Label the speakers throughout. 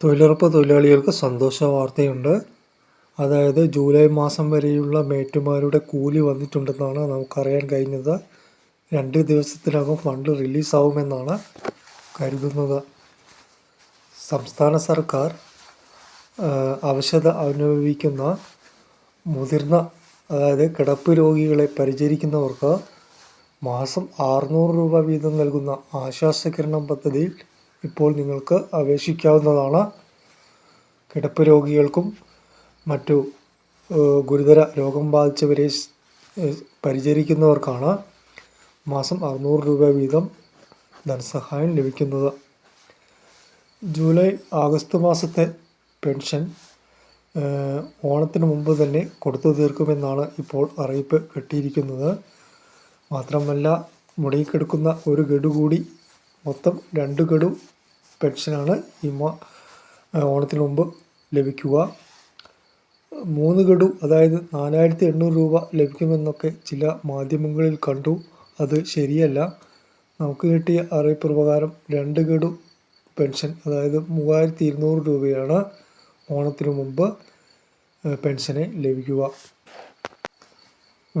Speaker 1: തൊഴിലുറപ്പ് തൊഴിലാളികൾക്ക് സന്തോഷ വാർത്തയുണ്ട്. അതായത് ജൂലൈ മാസം വരെയുള്ള മേറ്റുമാരുടെ കൂലി വന്നിട്ടുണ്ടെന്നാണ് നമുക്കറിയാൻ കഴിഞ്ഞത്. രണ്ട് ദിവസത്തിനകം ഫണ്ട് റിലീസാവുമെന്നാണ് കരുതുന്നത്. സംസ്ഥാന സർക്കാർ അവശത അനുഭവിക്കുന്ന മുതിർന്ന അതായത് കിടപ്പ് രോഗികളെ പരിചരിക്കുന്നവർക്ക് മാസം അറുന്നൂറ് രൂപ വീതം നൽകുന്ന ആശ്വാസകിരണം പദ്ധതിയിൽ ഇപ്പോൾ നിങ്ങൾക്ക് അപേക്ഷിക്കാവുന്നതാണ്. കിടപ്പ് രോഗികൾക്കും മറ്റു ഗുരുതര രോഗം ബാധിച്ചവരെ പരിചരിക്കുന്നവർക്കാണ് മാസം അറുന്നൂറ് രൂപ വീതം ധനസഹായം ലഭിക്കുന്നത്. ജൂലൈ ആഗസ്റ്റ് മാസത്തെ പെൻഷൻ ഓണത്തിന് മുമ്പ് തന്നെ കൊടുത്തു തീർക്കുമെന്നാണ് ഇപ്പോൾ അറിയിപ്പ് കിട്ടിയിരിക്കുന്നത്. മാത്രമല്ല മുടങ്ങിക്കിടക്കുന്ന ഒരു ഗഡു കൂടി മൊത്തം രണ്ട് ഗഡു പെൻഷനാണ്. ഈ ഓണത്തിന് മുമ്പ് ലഭിക്കുക. മൂന്ന് ഗഡു അതായത് നാലായിരത്തി എണ്ണൂറ് രൂപ ലഭിക്കുമെന്നൊക്കെ ചില മാധ്യമങ്ങളിൽ കണ്ടു. അത് ശരിയല്ല. നമുക്ക് കിട്ടിയ അറിയിപ്പ് പ്രകാരം രണ്ട് ഗഡു പെൻഷൻ അതായത് മൂവായിരത്തി ഇരുന്നൂറ് രൂപയാണ് ഓണത്തിന് മുമ്പ് പെൻഷന് ലഭിക്കുക.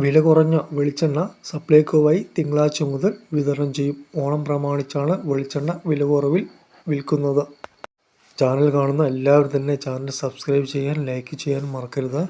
Speaker 1: വില കുറഞ്ഞ വെളിച്ചെണ്ണ സപ്ലൈകോവായി തിങ്കളാഴ്ച മുതൽ വിതരണം ചെയ്യും. ഓണം പ്രമാണിച്ചാണ് വെളിച്ചെണ്ണ വില കുറവിൽ വിൽക്കുന്നത്. ചാനൽ കാണുന്ന എല്ലാവരും തന്നെ ചാനൽ സബ്സ്ക്രൈബ് ചെയ്യാൻ ലൈക്ക് ചെയ്യാൻ മറക്കരുത്.